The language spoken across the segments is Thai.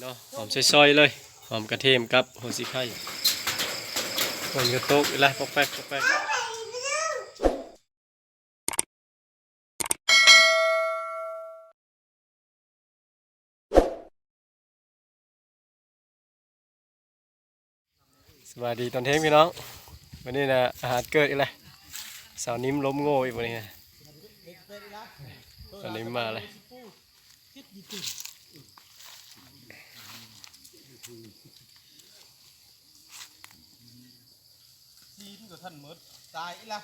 เนาะหอมซอยๆเลย หอมกระเทียมกับหัวสีไข่มันก็โต๊ะอีกแล้วปอกแป๊กปอกแป๊กสวัสดีตอนเที่ยงพี่น้องวันนี้นะอาหารเกิดอีกแล้วสาวนิ้มล้มโง่อีกวันนี้นะสาวนิ้มมาเลย ซีนกับท่านหมดตายอีละ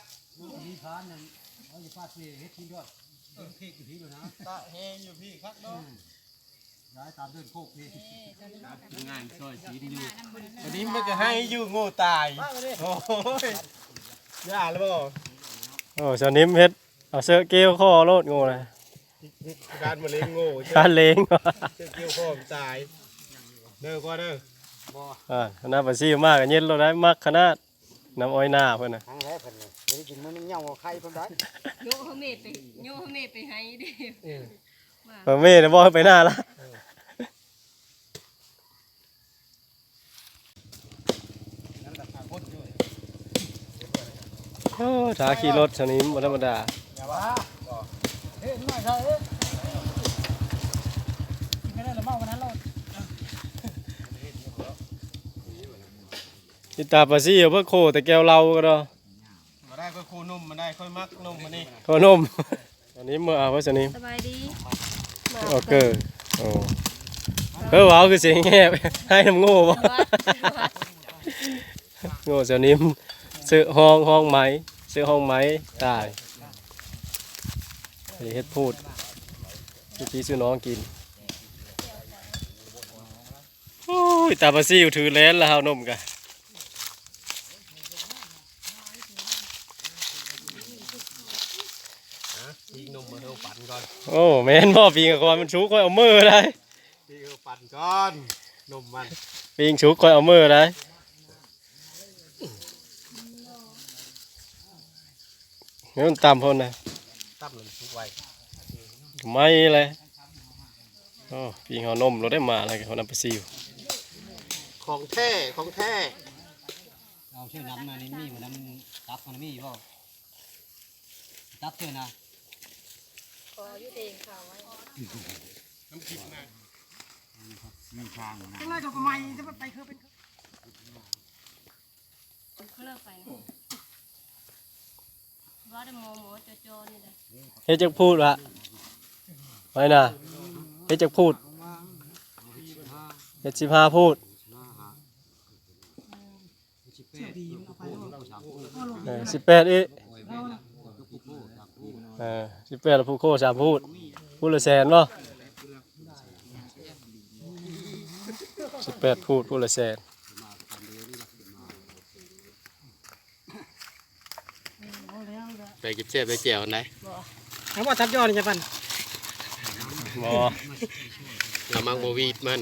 มีคานนั่นเขาจะฟาดเสียเฮ็ดทิ้งด้วยเดินเพกอยู่ที่ด้วยนะตาแหงอยู่พี่ครับเนาะย้ายตามเดินโคกพี่งานซอยสีดีอยู่วันนี้มันก็ให้อยู่โง่ตายโอ้ยย่าแล้วบ่โอ้สาวนิ้มเฮ็ดเอาเสื้อเกลียวข้อโลดโง่เลยการมะเร็งโง่เจ้าการเลงเจ้าเกี่ยวข้อมตาย เด้อก็เด้ออ่าคณะภาษีมากกันเย็นเราได้มักขนาดน้ำอ้อยหน้าเพิ่นน่ะทางแรกเพิ่นเลยไม่ได้กินมันเหงาใครเพิ่นได้โยเขาเมดไปโยเขาเมดไปให้เดิเพิ่นแม่น่ะบ่ให้ไปหน้าละนั่นแหละทางคนด้วยโอ้ถ้าขี่รถสาวนิ้มบ่ธรรมดาอย่าว่าเฮ้ยมาใช่เอ้ยกินไม่ได้ละเมาวันนั้นเรา ติตาภาษีเอาเพิ่นโคแต่แก้วเหล้าก็ดอมาได้ก็คูนุ่มมาได้ค่อยมักนุ่มมานี่ขนมสาวนิ้มมาเอาไว้สาวนิ้มสบายดีโอเคโอ้เพิ่นว่าเอาคือเสียงแงบให้น้ำโง่บ่โง่สาวนิ้มซื้อห้องห้องไหมซื้อห้องไหมตายเดี๋ยวเฮ็ดพูดพี่พี่ซื้อน้องกินโอ้ยตาปลาซิวถือแลนแล้วเฮานมกะ พี่นุ่มมาเฮาปั่นก่อน โอ้แม่นบ่ปิงกับคอยมันชุกคอยเอามือได้พี่เฮาปั่นก่อนนุ่มมันปิงชุกคอยเอามือได้เฮ้ยมันต่ำพนนะตั้มเลยทุกไว้ไม่เลยโอ้ปิงเอานมเราได้มาอะไรกับคนนั้นปลาซิวของแท้ของแท้เอาชื่อน้ำมานี่มีมันน้ำตับมันมีบ่ตับเชื่อนะข ออยู่เองค่ะไว้น้ำพริกนะมีทางนะเลิกไปนะว่าได้โมโมโจโจนี่แหละเฮ็ดจักพูดวะไปนะเฮ็ดจักพูดเฮ็ดสิบห้าพูดเออสิบแปดอี เออสิบแปดแล้วผู้โคสามพูดพูดละแสนบ่สิบแปดพูดพูดละแสนไปกินเจ็บไปแจ่วไหนเอาว่าทับยอดนี่จะปันบ่เรามังโบวีดมัน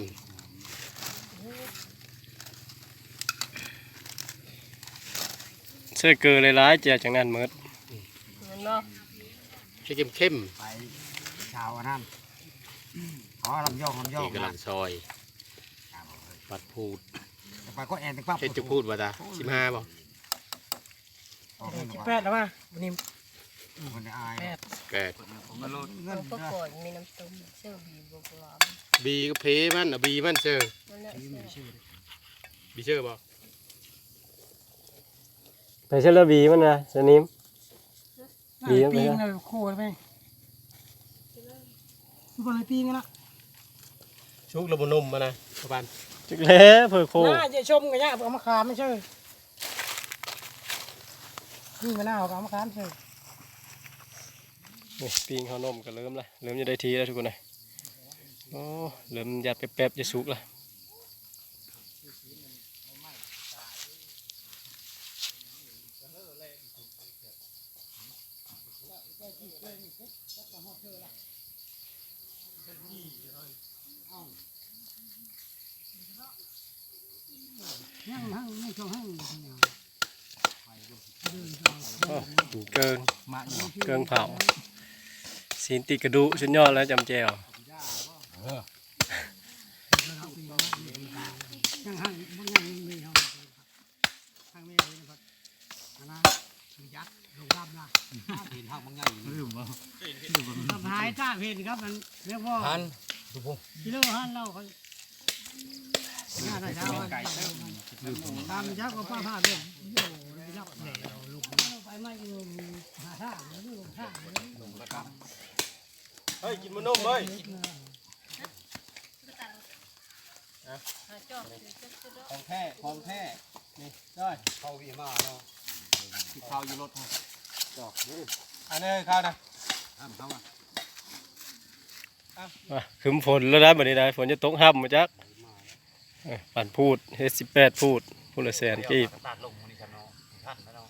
เสื้อเกลือหลายๆแจกจังนั้นหมดเงินเนาะ ให้เข้มเข้มไปชาวนั้นอ๋อลำยองลำยองนี่กำลังซอยปัดพูดไปก็แอนตึงปั๊บเฮ็ดจะพูดว่าตาสิบห้าบ่แปดแล้วป่ะวันนี้คนอายแปดแปดเงินมันก็ก่อนมีน้ำต้มเชื่อบีบวกหลอมบีก็เพมันอะบีมันเจอมันเนี่ยเชื่อบีเชื่อบ่ไปเชลบีมันนะสนิม บีมันไปปีงนะเลยโคตรไปบนเลยปีงนะชุกระบนมมานะประมาณจักแล้วเพื่อโคน่าจะชมกันยากเอามาขามไม่ใช่นี่มันน่าเอามาขามใช่นี่ปิงข้าวนมก็เริ่มละเริ่มจะได้ทีแล้วทุกคนเลยโอ้เริ่มหยัดไปแป๊บจะสุกละ เหูกเกิงเกิงเผาสีนติกระดูชิ้นยอดแล้วจำเจวหายจ้าเพนครับมันเรียกว่าหันกิโลหันเราเขานไก่ ทำยักษ์ก็ป้าผ้าเรื่องโอ้ยักษ์แหน่ลูกไปไม่อยู่หาท่าลูกท่าเฮ้ยกินมันนุ่มเฮ้ยหาจอบอยู่จักจุดเนาะของแท้ของแท้นี่ได้เข้าวีมาเนาะข้าวอยู่รถจอกอันนี้ข้าวนะห้ามเข้าอะอะคืมฝนแล้วได้บัดนี้ได้ฝนจะตกห้ำมาจักเอ้ย ปั่นพูดเฮสิบแปดพูดพูดละแสนกีบตัดลงมันนี่กันเนาะท่านเนาะ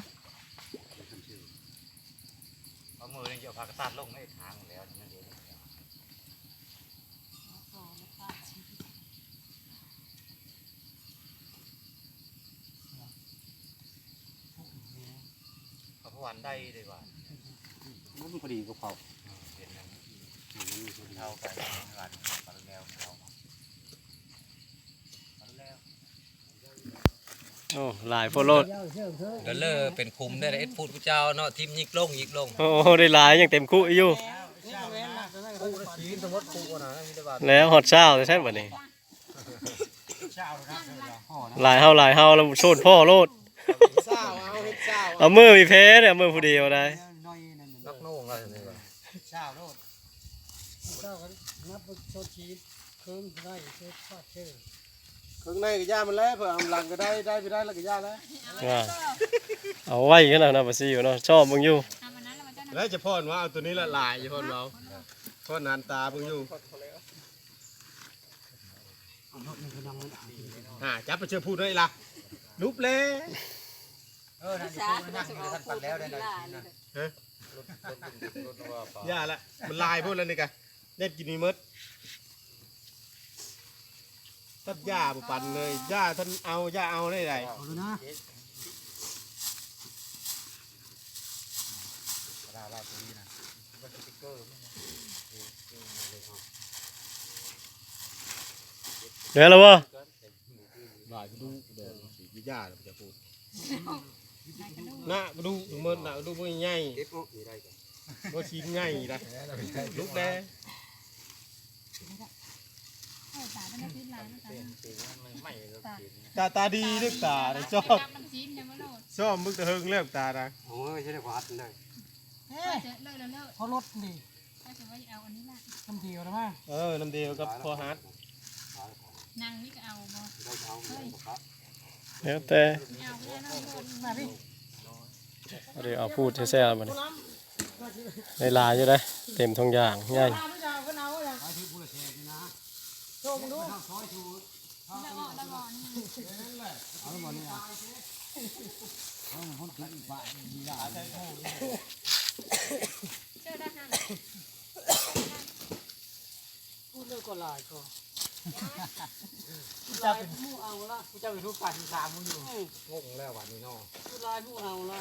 เอามือนี่จะพากระตัดลงให้ทางแล้วนั่นเองพวันได้เลยว่ะมันพอดีกับเขาเป็นนั่นเท่ากันหลานปลาแล้วเขาปลาแล้ว โอ้หลายโฟโลดเดลเลอร์เป็นคุมได้เอ็ดพูดพระเจ้าเนาะทีมยิกลงยิกลงโอ้ได้หลายยังเต็มคู่อยู่ปูนะชีนสมมติปูนะมีแต่ว่าแล้วฮอดเช้าแต่แท้บัดนี้เช้านะห่อนะหลายเฮาหลายเฮาแล้วโซนพ่อโลดเช้าเอาเฮ็ดเช้าเอามือมีเพเนี่ยเอามือผู้เดียวได้น้อยนั่นนักโน่งอะไรนี่วะเช้าโลดเจ้าก็นับโซชีสเครื่องได้เชื่อฟาดเชื่อเครื่องในก็ย่ามันแล้วเผื่อเอาหลังก็ได้ได้ไปได้แล้วก็ย่าแล้วว่าเอาไว้กันนะนะบ่สิอยู่เนาะชอบมึงอยู่แล้วจะพ่นว่าเอาตัวนี้ละลายจะพ่นเราพ่นนานตาเบิ่งอยู่อ่าจับไปเชื่อพูดด้วยล่ะลุบเลยเออนั่นปูนั่งอยู่ท่านปัดแล้วได้เลยย่าละมันลายพูดแล้วนี่กะเน็บกินนี่มด ตัดย่าบุปันเลยย่าท่านเอาย่าเอาได้ไรเอาเลยนะลาลาปูนี่นะมันสติ๊กเกอร์เดี๋ยวแล้วบ่ลายดูเดินสีวิย่าเราจะพูดหน้าดูถึงมันหน้าดูมันใหญ่เอฟโอมีได้ กันว่าชิ้นใหญ่นะลุกแดงตาตาดีลึกตาเลยชอบชอบมึกตะเฮงเลิกตานะโอ้ยใช่ได้กว่าฮัดได้เขาลดดิทำเดียวนะมั้งเออน้ำเดียวกับพอฮาร์ดนางนี่ก็เอาบ่ได้เอาครับแล้วแต่เอาเพื่อนเอาคนมาพี่เอาเดี๋ยวเอาพูดแซ่ๆบัดนี้ได้หลายอยู่ได้เต็มทงอย่างใหญ่ตาม ไม่เอาก็เอาอย่างไอ้ที่ปูละเชนี่นะโชว์มึงดูเอาซอยชูละบ่ละบ่นี่เอาหมดนี่อะเอาคนกินอีกบ้านดีได้เจอได้ห้าพูดเรื่องก็ลายก็กูจะเป็นผู้เอาละกูจะเป็นผู้ปั่นสามมึงอยู่งงแล้ววันนี้เนาะผู้ลายผู้เอาละ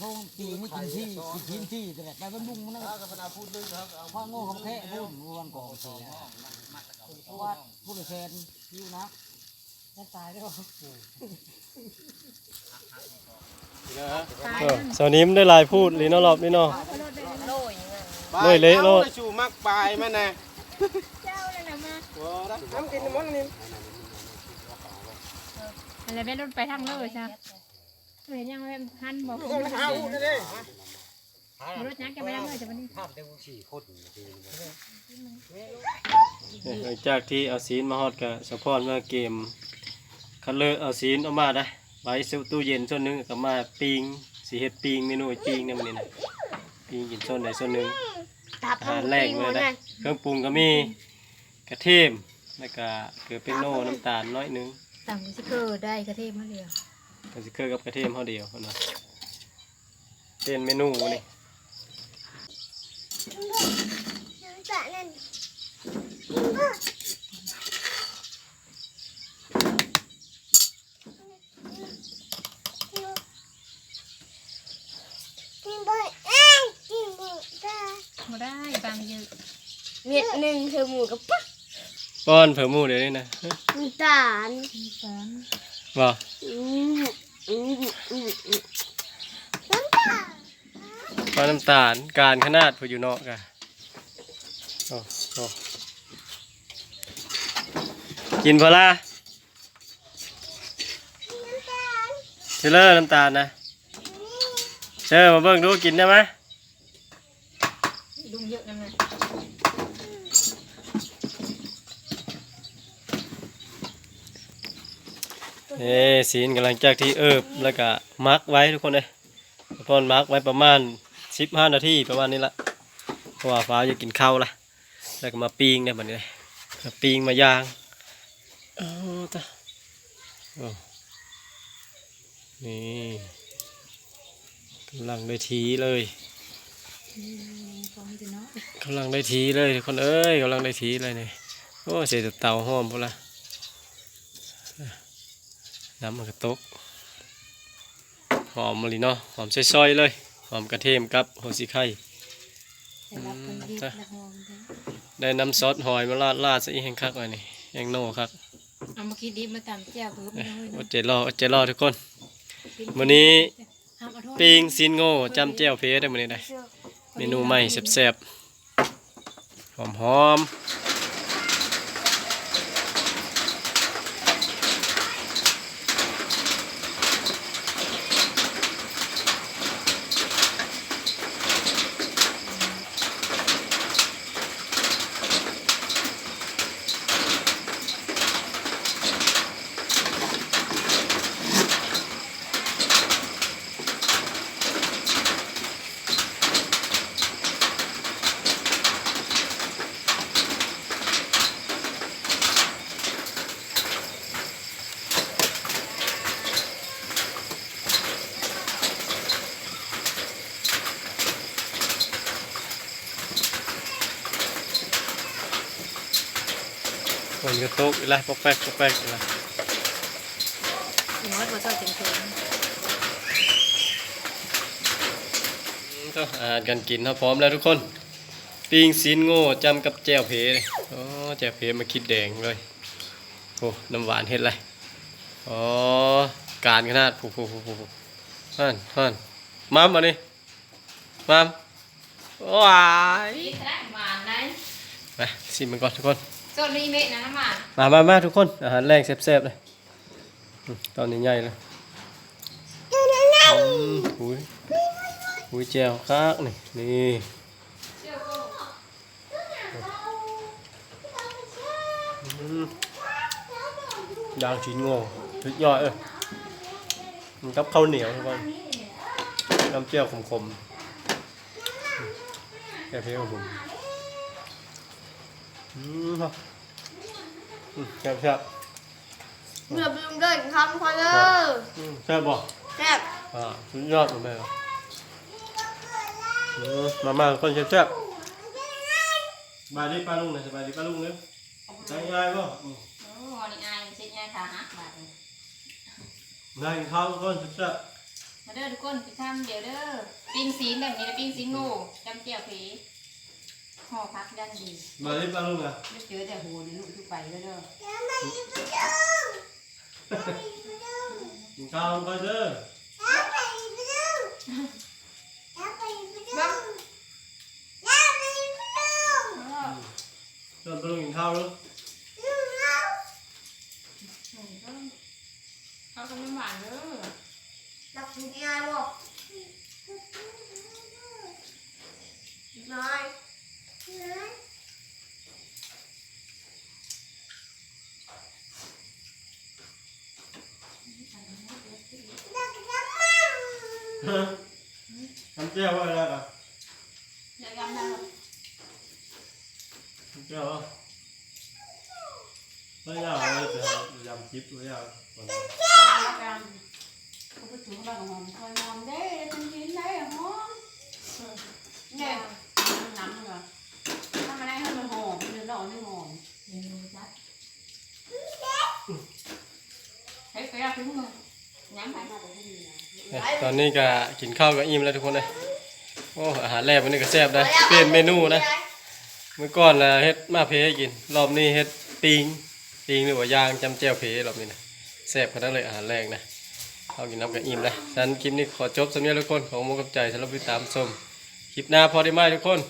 ทงปีนี่กินที่กินที่แต่แบบมันบุ้งมันนั่นถ้ากับพนาพูดลึกนะครับเอาพ่อโง่เขาแค่พูดวันก่อนเสียเพราะว่าผู้เชนยิวนะจะตายได้หรอเออสาวนิ้มได้หลายพูดลีเนาะรอบนี้เนาะโลยยังไงไปเลยเละโลดอาไปชูมักปลายมันนะเจ้าเลยนะมาโอ้ได้น้ำกินมันนี่อะไรไปรถไปทางเลยจ้ะ เห็นยังไงหันบอกเอาเอาเลยรถยักษ์จะไปทางเลยจ้ะวันนี้ภาพได้สี่คนทีหลังจากที่เอาซีนมาฮอดกับสปอร์ตมาเกมคันเลอเอาซีนออกมาได้ไว้ใส่ตู้เย็นส่วนหนึงก็มาปิ้งสิเฮ็ดปิ้งเมนูปิ้งเนี่ยมันนี่นะปิ้งกินส่วนใดส่วนหนึงตับอาหารแรกเลยนะเครื่องปรุงก็มีกระเทียมแล้วก็เกลือเป็นโน่น้ำตาลน้อยหนึงต่างสิคือได้กระเทียมมาเดียว ก็สิเคยกับกระเทียมเท่าเดียวเนาะเป็นเมนูนี่มาได้บางเยอะเม็ดหนึ่งคือหมูกับปั๊กป้อนเผื่อหมูเดี๋ยวนี้นะน้ำตาลมีสอนว่าอืมอืมอืมอืมน้ำตาล ปลาน้ำตาลการขนาดพออยู่เนาะกะโอ้โอ้กินพอละเชลเลอร์น้ำตาลนะเชอมาเบิ่งดูกินได้ไหมลุงเยอะนั่น เลยเอ้สีนกำลังจากที่เอิบแล้วก็มักไว้ทุกคนเลยพอนมักไว้ประมาณสิบห้านาทีประมาณนี้ละเพราะว่าฟ้าจะกินข้าวละแล้วก็มาปิ้งเนี่ยบัดนี้เลยมาปิ้งมาย่างเอาตะโอ้นี่กำลังได้ทีเลยกำลังได้ทีเลยทุกคนเอ้ยกำลังได้ทีเลยเนี่ยโอ้เสียแต่เตาหอมพอละ น้ำมันกระตกหอมมะลิเนาะหอมซอยๆเลยหอมกระเทียมกับหัวสีไข่แต่รับคนดีละหอมเด้อได้น้ำซอสหอยมาราดราดซะอีกแห้งคักเลยนี่แห้งโน่คักเอามาคิดดีมาตามแจ่วเพิ่มเอ้ยน้อยอเนาะดใจรออดใจรอทุกคนวันนี้ห้ามเอาโทษปิ้งซินโง่จำเจียวเพได้มื้อนี้ได้เมนูใหม่แซ่บๆหอมห ระตกอีกแล้วปอกแป๊กปอกแป๊กอีกแล้วหัวตัวเจ้าเต็มเต็มอืมก็อาหารกันกินเราพร้อมแล้วทุกคน ปิ้งซีนโง่จำกับแจ่วเพเลยอ๋อแจ่วเพมาคิดแดงเลยโอ้น้ำหวานเฮ็ดไรอ๋อการขนาดผู้ผู้ผู้ผู้ผู้ฮั่นฮั่นมามมานี่มามว้ายนี่แสดงหวานได้ไปชิมมันก่อนทุกคน ส่วนนี้เมะนะน้ำหวานมามามาทุกคน อาหารแรงแซ่บๆเลยอืมตอนนี้ใหญ่เลยอืมอุ้ยอุ้ยแจ่วคักนี่นี่อืมยางชิ้นโง่ชุดย่อยเอ้ยมันกับข้าวเหนียวทุกคนน้ำเจียวขมๆแค่เพี้ยวผมอืมครับอืม แซ่บแซ่บเมื่อลืมเดินคำพอเด้ออืมแซ่บบ่แซ่บอ่าสุดยอดเลยแม่อืมมามาคนแซ่บๆสบายดีป้าลุงหน่อยสบายดีป้าลุงเร็วได้ง่ายป่ะอืมโอ้นี่อายเช็ดยาขาหักบาดเลยได้กินข้าวก้อนแซ่บมาเด้อทุกคนไปทำเดี๋ยวเด้อปิ้งซีนแบบนี้นะปิ้งซีนโง่จำเจียวผี ห่อพักยันดีๆสบายดีป้าลุงอะไม่เจอแต่โหนี่ลูกทุกไปแล้วเด้อกินข้าวก่อนเด้อชวนป้าลุงกินข้าวลูกเขาก็ไม่หวานเด้อรักคุณยายบอกนายนาย ทำเจียวว่าอะไรอะเดี๋ยวยำได้หรอทำเจียวอะไม่ยากเลยแต่ยำจิ๊บไม่ยากก่อนเขาไปถึงบ้านหอมคอยหอมได้มันกินได้หอมเนี่ยมันน้ำเหรอถ้ามันได้ให้มันหอมมันจะหล่อไม่หอมเมนูจัดเฮ้ยไปรับถึงมึงย้ำไปมาแต่ที่นี่นะ ตอนนี้ก็กินข้าวกับอิ่มแล้วทุกคนเลยโอ้อาหารแรกวันนี้ก็แซ่บได้เปลี่ยนเมนูนะเมื่อก่อนนะเฮ็ดมาเพให้กิน รอบนี้เฮ็ดปิงปิงหรือว่าย่างจำแจ่วเพรอบนี้นะแซ่บขนาดเลยอาหารแรกนะเอากินน้ำกับอิ่มเลยฉะนั้นคลิปนี้ขอจบสำเนียงทุกคนของมุกกับใจสำหรับติดตามชมคลิปหน้าพอได้ไหมทุกคน